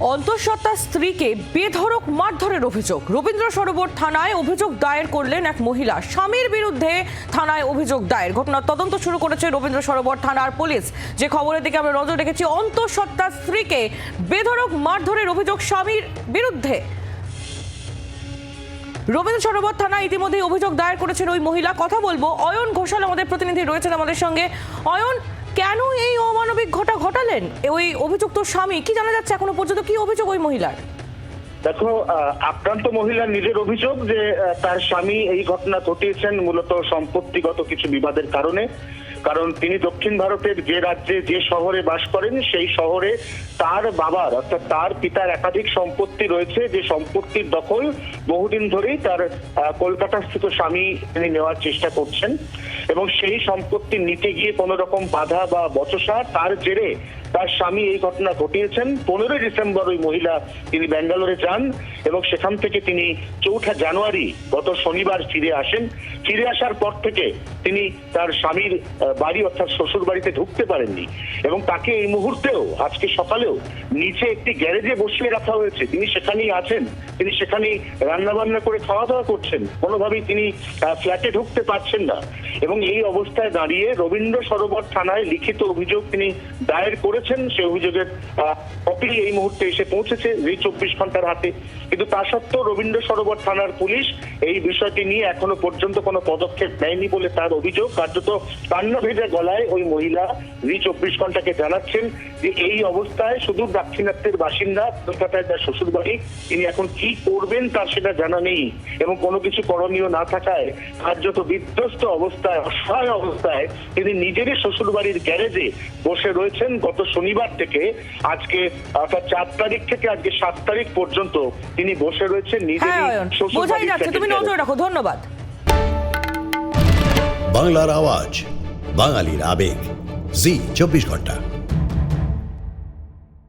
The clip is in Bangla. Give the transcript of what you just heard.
অন্তঃসত্ত্বা স্ত্রীকে বেধড়ক মারধরের অভিযোগ। রবীন্দ্র সরোবর থানায় অভিযোগ দায়ের করলেন এক মহিলা। স্বামীর বিরুদ্ধে থানায় অভিযোগ দায়ের। ঘটনার তদন্ত শুরু করেছে রবীন্দ্র সরোবর থানার পুলিশ। যে খবরের দিকে আমরা নজর রেখেছি, অন্তঃসত্ত্বা স্ত্রীকে বেধড়ক মারধরের অভিযোগ স্বামীর বিরুদ্ধে। রবীন্দ্র সরোবর থানায় ইতিমধ্যেই অভিযোগ দায়ের করেছেন ওই মহিলা। কথা বলব, অয়ন ঘোষাল আমাদের প্রতিনিধি রয়েছেন আমাদের সঙ্গে। অয়ন কেন এই অমানবিক ঘটা ঘটালেন? ওই অভিযুক্ত স্বামী, কি জানা যাচ্ছে এখনও পর্যন্ত? কি অভিযোগ ওই মহিলার? দেখো আক্রান্ত মহিলার নিজের অভিযোগ যে তার স্বামী এই ঘটনা ঘটিয়েছেন মূলত সম্পত্তিগত কিছু বিবাদের কারণে। কারণ তিনি দক্ষিণ ভারতের যে রাজ্যে যে শহরে বাস করেন, সেই শহরে তার বাবার, অর্থাৎ তার পিতার একাধিক সম্পত্তি রয়েছে। যে সম্পত্তির দখল বহুদিন ধরেই তার কলকাতাস্থিত স্বামী তিনি নেওয়ার চেষ্টা করছেন। এবং সেই সম্পত্তি নিতে গিয়ে কোনো রকম বাধা বা বচসা তার জেরে তার স্বামী এই ঘটনা ঘটিয়েছেন। পনেরোই ডিসেম্বর ওই মহিলা তিনি ব্যাঙ্গালোরে যান এবং সেখান থেকে তিনি চৌঠা জানুয়ারি গত শনিবার ফিরে আসেন। ফিরে আসার পর থেকে তিনি তার স্বামীর বাড়ি অর্থাৎ শ্বশুর বাড়িতে ঢুকতে পারেননি এবং তাকে এই মুহূর্তেও, আজকে সকালেও নিচে একটি গ্যারেজে বসিয়ে রাখা হয়েছে। তিনি সেখানেই আছেন। তিনি সেখানেই রান্না বান্না করে খাওয়া দাওয়া করছেন। কোনোভাবেই তিনি ফ্ল্যাটে ঢুকতে পারছেন না। এবং এই অবস্থায় দাঁড়িয়ে রবীন্দ্র সরোবর থানায় লিখিত অভিযোগ তিনি দায়ের করেছেন। সেই অভিযোগের কপি এই মুহূর্তে এসে পৌঁছেছে এই চব্বিশ ঘণ্টার হাতে। কিন্তু তা সত্ত্বেও রবীন্দ্র সরোবর থানার পুলিশ এই বিষয়টি নিয়ে এখনও পর্যন্ত কোনো পদক্ষেপ নেয়নি বলে তার অভিযোগ। কার্যত কান্না ভেজা গলায় ওই মহিলা রি চব্বিশ ঘন্টাকে জানাচ্ছেন যে এই অবস্থায় শুধু দাক্ষিণাত্যের বাসিন্দা, কলকাতায় তার শ্বশুরবাড়ি, তিনি এখন কি করবেন তার সেটা জানা নেই এবং কোনো কিছু করণীয় না থাকায় কার্যত বিধ্বস্ত অবস্থায়, অসহায় অবস্থায় তিনি নিজেরই শ্বশুরবাড়ির গ্যারেজে বসে রয়েছেন। গত শনিবার থেকে আজকে অর্থাৎ চার তারিখ থেকে আজকে সাত তারিখ পর্যন্ত তিনি বসে রয়েছেন হ্যাঁ অয়ন শ্বশুর বোঝাই যাচ্ছে তুমি নজর রাখো ধন্যবাদ। বাংলার আওয়াজ বাঙালির আবেগ জি চব্বিশ ঘণ্টা।